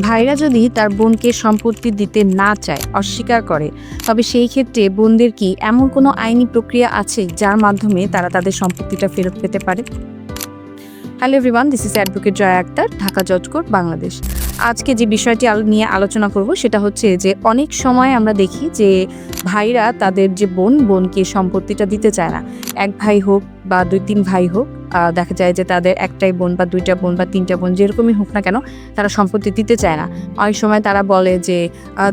ভাইরা যদি তার বোনকে সম্পত্তি দিতে না চায়, অস্বীকার করে, তবে সেই ক্ষেত্রে বোনদের কি এমন কোনো আইনি প্রক্রিয়া আছে যার মাধ্যমে তারা তাদের সম্পত্তিটা ফেরত পেতে পারে? Hello everyone this is advocate Joya Akter Dhaka জজ বাংলাদেশ আজকে যে বিষয়টি নিয়ে আলোচনা করব সেটা হচ্ছে যে অনেক সময় আমরা দেখি যে ভাইরা তাদের যে বোন, বোনকে সম্পত্তিটা দিতে চায় না। এক ভাই হোক বা দুই, তিন ভাই হোক দেখা যায় যে তাদের একটাই বোন বা দুইটা বোন বা তিনটা বোন, যেরকমই হোক না কেন, তারা সম্পত্তি দিতে চায় না। অনেক সময় তারা বলে যে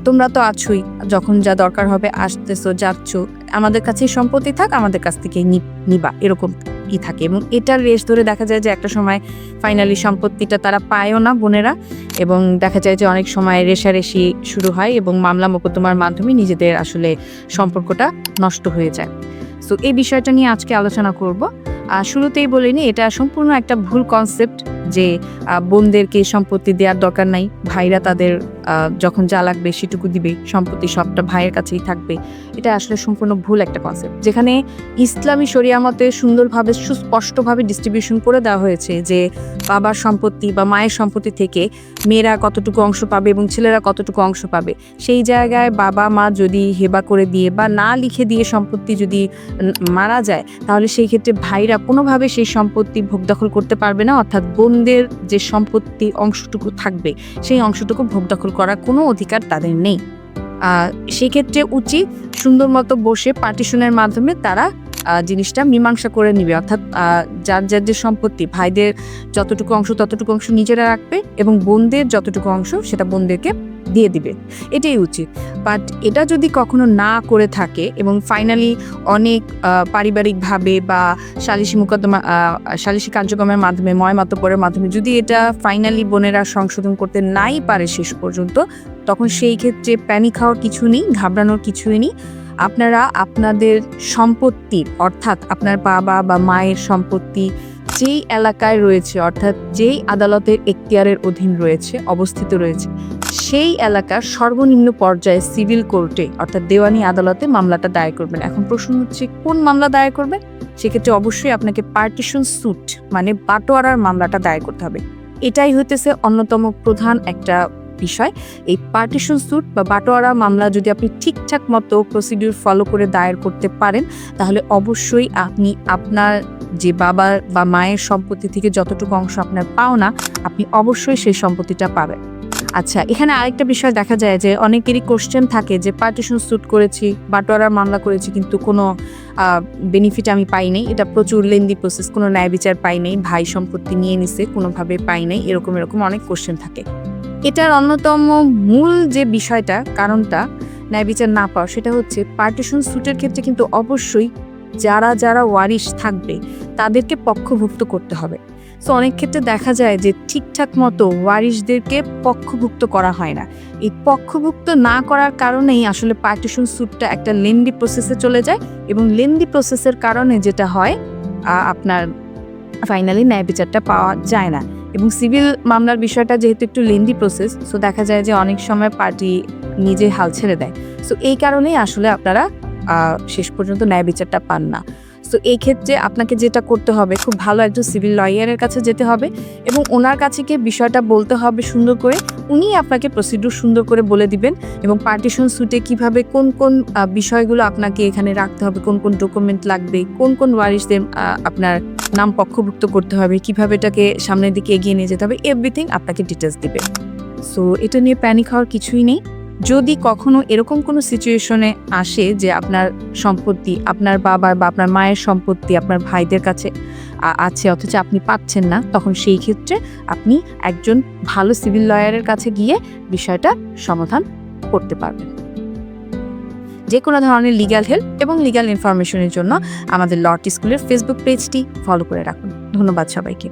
তোমরা তো আছোই, যখন যা দরকার হবে আসতেছো, যাচ্ছ, আমাদের কাছেই সম্পত্তি থাক, আমাদের কাছ থেকে নিবা। এরকম কি থাকে এবং এটার রেস ধরে দেখা যায় যে একটা সময় ফাইনালি সম্পত্তিটা তারা পায়ও না বোনেরা এবং দেখা যায় যে অনেক সময় রেশারেশি শুরু হয় এবং মামলা মোকদ্দমার মাধ্যমে নিজেদের আসলে সম্পর্কটা নষ্ট হয়ে যায়। সো এই বিষয়টা নিয়ে আজকে আলোচনা করব। শুরুতেই বলিনি এটা সম্পূর্ণ একটা ভুল কনসেপ্ট যে বোনদেরকে সম্পত্তি দেওয়ার দরকার নাই। ভাইরা তাদের যখন যা লাগবে সেটুকু দিবে। সম্পত্তি সবটা ভাইয়ের কাছেই থাকবে। এটা আসলে সম্পূর্ণ ভুল একটা কনসেপ্ট যেখানে ইসলামী শরিয়া মতে সুন্দরভাবে, সুস্পষ্টভাবে ডিস্ট্রিবিউশন করে দেওয়া হয়েছে যে, বাবার সম্পত্তি বা মায়ের সম্পত্তি থেকে মেয়েরা কতটুকু অংশ পাবে এবং ছেলেরা কতটুকু অংশ পাবে। সেই জায়গায় বাবা, মা যদি হেবা করে দিয়ে বা না লিখে দিয়ে সম্পত্তি যদি মারা যায়, তাহলে সেই ক্ষেত্রে ভাইরা কোনোভাবে সেই সম্পত্তি ভোগ দখল করতে পারবে না। অর্থাৎ বোনদের যে সম্পত্তি অংশটুকু থাকবে, সেই অংশটুকু ভোগ দখল করার কোনো অধিকার তাদের নেই। সেক্ষেত্রে উচিত সুন্দর মতো বসে পার্টিশনের মাধ্যমে তারা জিনিসটা মীমাংসা করে নিবে। অর্থাৎ যার যার যে সম্পত্তি, ভাইদের যতটুকু অংশ ততটুকু অংশ নিজেরা রাখবে এবং বোনদের যতটুকু অংশ সেটা বোনদেরকে দিয়ে দিবে। এটাই উচিত। বাট এটা যদি কখনো না করে থাকে এবং ফাইনালি অনেক পারিবারিকভাবে বা সালিসি মোকদ্দমা সালিসি কার্যক্রমের মাধ্যমে ময়মাতপরের মাধ্যমে যদি এটা ফাইনালি বোনেরা সংশোধন করতে নাই পারে শেষ পর্যন্ত, তখন সেই ক্ষেত্রে প্যানিক হওয়ার কিছু নেই, ঘাবড়ানোর কিছুই নেই। আপনারা আপনাদের সম্পত্তির, অর্থাৎ আপনার বাবা বা মায়ের সম্পত্তি যেই এলাকায় রয়েছে, অর্থাৎ যেই আদালতের এখতিয়ারের অধীন রয়েছে, অবস্থিত রয়েছে সেই এলাকার সর্বনিম্ন পর্যায়ে সিভিল কোর্টে, অর্থাৎ দেওয়ানি আদালতে মামলাটা দায়ের করবেন। এখন প্রশ্ন হচ্ছে, কোন মামলা দায়ের করবেন সেক্ষেত্রে অবশ্যই আপনাকে পার্টিশন স্যুট মানে বাটোয়ারার মামলাটা দায়ের করতে হবে। এটাই হইতেছে অন্যতম প্রধান একটা বিষয়। এই পার্টিশন স্যুট বা বাটোয়ারা মামলা যদি আপনি ঠিকঠাক মতো প্রসিডিউর ফলো করে দায়ের করতে পারেন, তাহলে অবশ্যই আপনি আপনার যে বাবার বা মায়ের সম্পত্তি থেকে যতটুকু অংশ আপনার পাওনা, আপনি অবশ্যই সেই সম্পত্তিটা পাবেন। আচ্ছা এখানে আরেকটা বিষয় দেখা যায় যে অনেকেরই কোশ্চেন থাকে যে পার্টিশন স্যুট করেছি, বাটোয়ারার মামলা করেছি কিন্তু কোনো বেনিফিট আমি পাই নাই এটা প্রচুর লেন্দি প্রসেস কোনো ন্যায় বিচার পাই নাই ভাই সম্পত্তি নিয়ে নিছে, কোনোভাবে পাই নাই এরকম এরকম অনেক কোশ্চেন থাকে। এটার অন্যতম মূল যে বিষয়টা, কারণটা ন্যায় বিচার না পাওয়া, সেটা হচ্ছে পার্টিশন স্যুটের ক্ষেত্রে কিন্তু অবশ্যই যারা যারা ওয়ারিশ থাকবে, তাদেরকে পক্ষভুক্ত করতে হবে। সো অনেক ক্ষেত্রে দেখা যায় যে ঠিকঠাক মতো ওয়ারিশদেরকে পক্ষভুক্ত করা হয় না। এই পক্ষভুক্ত না করার কারণেই আসলে পার্টিশন স্যুটটা একটা লেন্দি প্রসেসে চলে যায় এবং লেন্দি প্রসেসের কারণে যেটা হয় আপনার ফাইনালি ন্যায় বিচারটা পাওয়া যায় না। এবং সিভিল মামলার বিষয়টা যেহেতু একটু লেন্দি প্রসেস সো দেখা যায় যে অনেক সময় পার্টি নিজে হাল ছেড়ে দেয়। সো এই কারণেই আসলে আপনারা শেষ পর্যন্ত ন্যায় বিচারটা পান না। তো এই ক্ষেত্রে আপনাকে যেটা করতে হবে, খুব ভালো একজন সিভিল লয়ারের কাছে যেতে হবে এবং ওনার কাছে গিয়ে বিষয়টা বলতে হবে সুন্দর করে। উনি আপনাকে প্রসিডিউর সুন্দর করে বলে দিবেন এবং পার্টিশন সুটে কীভাবে কোন কোন বিষয়গুলো আপনাকে এখানে রাখতে হবে, কোন কোন ডকুমেন্ট লাগবে, কোন কোন ওয়ারিশদের আপনার নাম পক্ষভুক্ত করতে হবে, কীভাবে এটাকে সামনের দিকে এগিয়ে নিয়ে যেতে হবে এভরিথিং আপনাকে ডিটেলস দিবে। সো এটা নিয়ে প্যানিক হওয়ার কিছুই নেই। যদি কখনো এরকম কোনো সিচুয়েশনে আসে যে আপনার সম্পত্তি, আপনার বাবার বা আপনার মায়ের সম্পত্তি আপনার ভাইদের কাছে আছে, অথচ আপনি পাচ্ছেন না, তখন সেই ক্ষেত্রে আপনি একজন ভালো সিভিল লয়ারের কাছে গিয়ে বিষয়টা সমাধান করতে পারবেন। যে কোনো ধরনের লিগ্যাল হেল্প এবং লিগ্যাল ইনফরমেশনের জন্য আমাদের লট স্কুলের ফেসবুক পেজটি ফলো করে রাখুন। ধন্যবাদ সবাইকে।